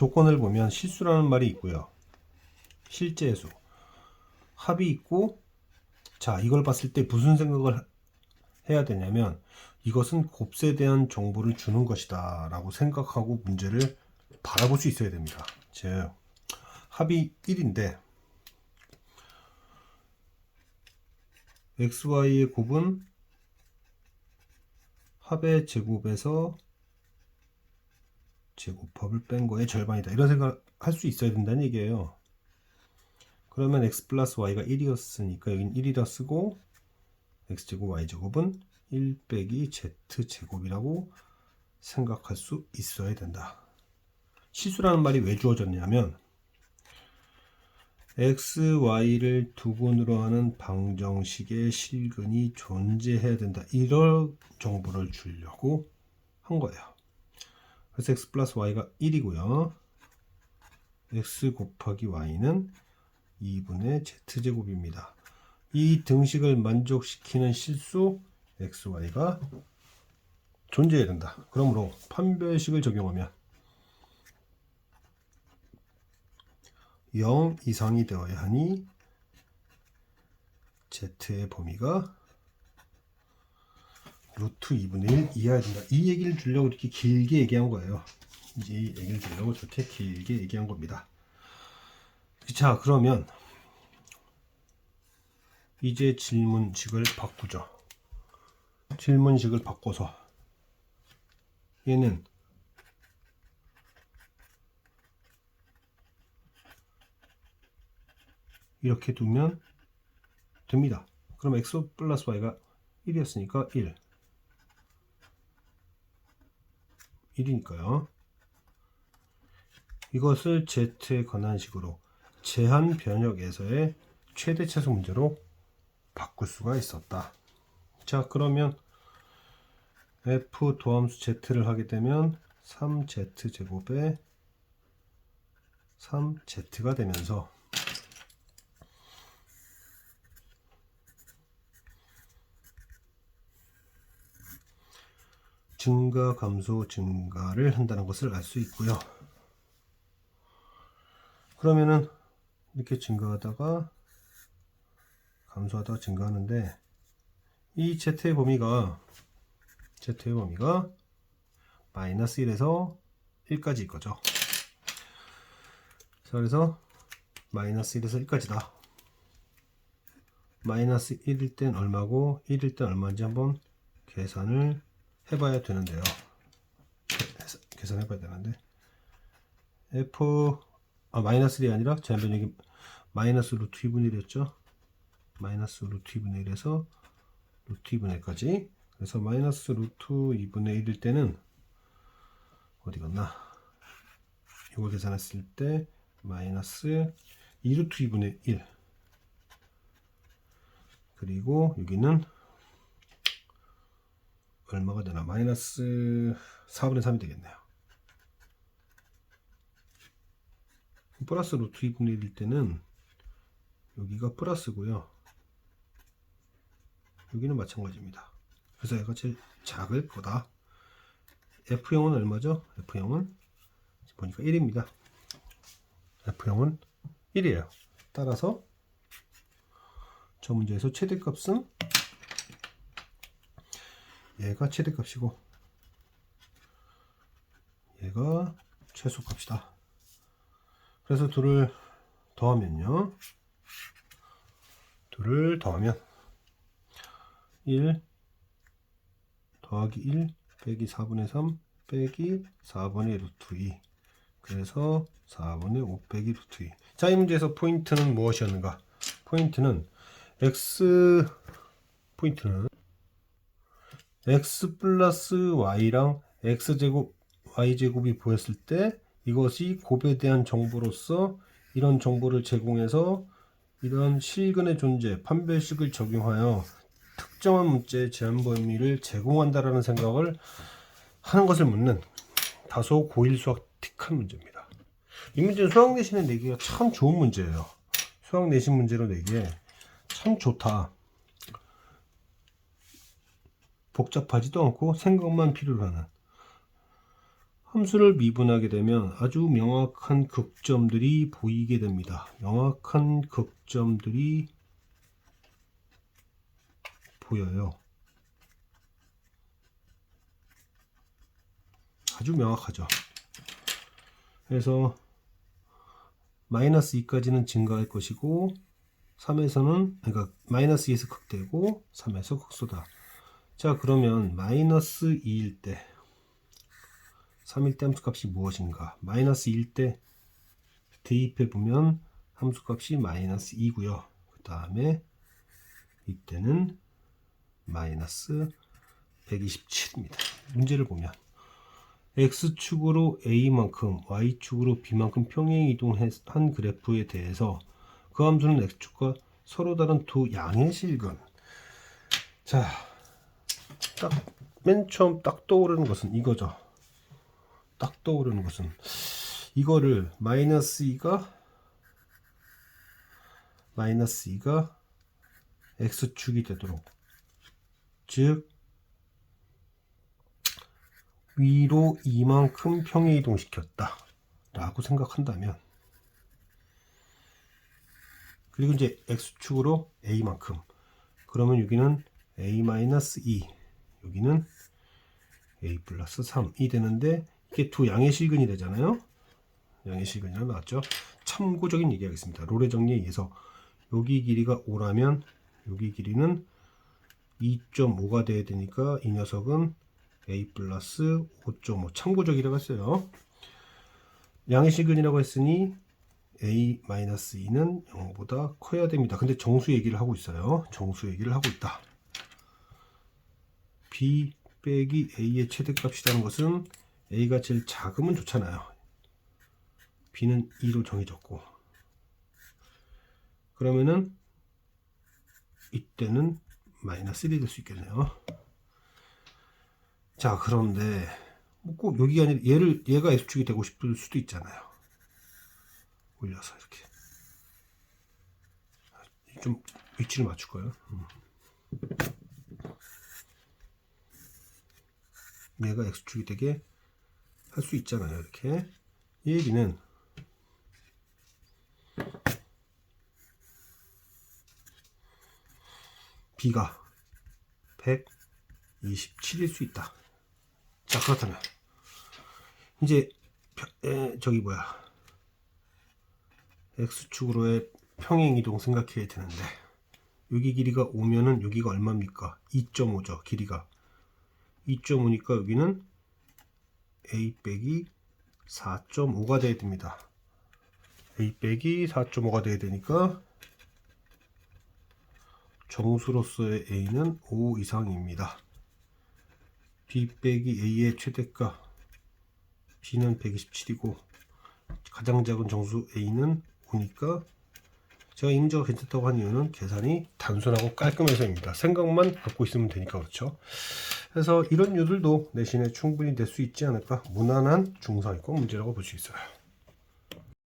조건을 보면 실수라는 말이 있고요. 실제 수. 합이 있고 자, 이걸 봤을 때 무슨 생각을 해야 되냐면 이것은 곱세에 대한 정보를 주는 것이다 라고 생각하고 문제를 바라볼 수 있어야 됩니다. 즉 합이 1인데 xy의 곱은 합의 제곱에서 제곱합을 뺀 거의 절반이다. 이런 생각을 할 수 있어야 된다는 얘기예요. 그러면 x 플러스 y가 1이었으니까 여긴 1이라 쓰고 x제곱 y제곱은 1 빼기 z제곱이라고 생각할 수 있어야 된다. 실수라는 말이 왜 주어졌냐면 x, y를 두근으로 하는 방정식의 실근이 존재해야 된다. 이런 정보를 주려고 한 거예요. 그래서 x 플러스 y가 1이고요. x 곱하기 y는 2분의 z제곱입니다. 이 등식을 만족시키는 실수 xy가 존재해야 된다. 그러므로 판별식을 적용하면 0 이상이 되어야 하니 z의 범위가 루트 2분의 1 이하야 된다. 이 얘기를 주려고 이렇게 길게 얘기한 거예요. 이제 이 얘기를 주려고 저렇게 길게 얘기한 겁니다. 자, 그러면 이제 질문식을 바꾸죠. 질문식을 바꿔서 얘는 이렇게 두면 됩니다. 그럼 x 플러스 y가 1이었으니까 1. 1이니까요. 이것을 z에 관한 식으로 제한 변역에서의 최대 최소 문제로 바꿀 수가 있었다. 자, 그러면 f 도함수 z를 하게 되면 3z 제곱에 3z가 되면서 증가 감소 증가를 한다는 것을 알 수 있고요. 그러면은 이렇게 증가하다가 감소하다가 증가하는데 이 z의 범위가 z의 범위가 마이너스 1에서 1까지 거죠. 자, 그래서 마이너스 1에서 1까지다. 마이너스 1일 땐 얼마고 1일 땐 얼마인지 한번 계산을 해봐야 되는데요. 계산해봐야 되는데 f 아 마이너스 1이 아니라 제한변력이 마이너스 루트 2분의 1이었죠. 마이너스 루트 2분의 1에서 루트 2분의 1까지 그래서 마이너스 루트 2분의 1일 때는 어디 갔나 이걸 계산했을 때 마이너스 2루트 2분의 1 그리고 여기는 얼마가 되나? 마이너스 4분의 3이 되겠네요. 플러스 루트 2분의 1일 때는 여기가 플러스고요. 여기는 마찬가지입니다. 그래서 얘가 제일 작을 거다. F형은 얼마죠? F형은 보니까 1입니다. F형은 1이에요. 따라서 저 문제에서 최대값은 얘가 최대값이고 얘가 최소값이다. 그래서 둘을 더하면요. 둘을 더하면 1 더하기 1 빼기 4분의 3 빼기 4분의 루트 2 그래서 4분의 5 빼기 루트 2 자, 이 문제에서 포인트는 무엇이었는가? 포인트는 x 포인트는 x 플러스 y랑 x제곱 y제곱이 보였을 때 이것이 곱에 대한 정보로서 이런 정보를 제공해서 이런 실근의 존재, 판별식을 적용하여 특정한 문제의 제한 범위를 제공한다라는 생각을 하는 것을 묻는 다소 고일 수학 틱한 문제입니다. 이 문제는 수학 내신에 내기가 참 좋은 문제예요. 수학 내신 문제로 내기에 참 좋다. 복잡하지도 않고 생각만 필요로 하는 함수를 미분하게 되면 아주 명확한 극점들이 보이게 됩니다. 명확한 극점들이 보여요. 아주 명확하죠. 그래서 마이너스 2까지는 증가할 것이고 3에서는 그러니까 마이너스 2에서 극되고 3에서 극소다. 자 그러면 마이너스 2일 때 3일 때 함수값이 무엇인가? 마이너스 1일 때 대입해 보면 함수값이 마이너스 2고요. 그 다음에 이때는 마이너스 127입니다. 문제를 보면 x축으로 a만큼 y축으로 b만큼 평행 이동한 그래프에 대해서 그 함수는 x축과 서로 다른 두 양의 실근 자, 딱 맨 처음 딱 떠오르는 것은 이거죠. 딱 떠오르는 것은 이거를 마이너스 2가 마이너스 2가 x축이 되도록. 즉 위로 이만큼 평행 이동시켰다. 라고 생각한다면 그리고 이제 x축으로 a만큼. 그러면 여기는 a-2 여기는 a 플러스 3이 되는데 이게 두 양의 실근이 되잖아요 양의 실근이라 나왔죠 참고적인 얘기하겠습니다 롤의 정리에 의해서 여기 길이가 5라면 여기 길이는 2.5가 돼야 되니까 이 녀석은 a 플러스 5.5 참고적이라고 했어요. 양의 시근이라고 했으니 a 마이너스 2는 0보다 커야 됩니다. 근데 정수 얘기를 하고 있어요. 정수 얘기를 하고 있다. B 빼기 a의 최대값이라는 것은 a가 제일 작으면 좋잖아요. b는 2로 정해졌고 그러면은 이때는 마이너스 1이 될 수 있겠네요. 자, 그런데 뭐 꼭 여기가 아니라 얘를 얘가 x축이 되고 싶을 수도 있잖아요. 올려서 이렇게 좀 위치를 맞출까요? 음. 얘가 x축이 되게 할 수 있잖아요. 이렇게 이 얘기는 b가 127일 수 있다. 자 그렇다면 이제 펴- 에, 저기 뭐야 x축으로의 평행 이동 생각해야 되는데 여기 길이가 5면은 여기가 얼마입니까? 2.5죠 길이가 2.5니까 여기는 a 빼기 4.5가 돼야 됩니다. a 빼기 4.5가 돼야 되니까 정수로서의 a는 5 이상입니다. b 빼기 a의 최대값 b는 127이고 가장 작은 정수 a는 5니까 제가 임자가 괜찮다고 한 이유는 계산이 단순하고 깔끔해서입니다. 생각만 갖고 있으면 되니까 그렇죠. 그래서 이런 이유들도 내신에 충분히 낼수 있지 않을까 무난한 중상위권 문제라고 볼 수 있어요.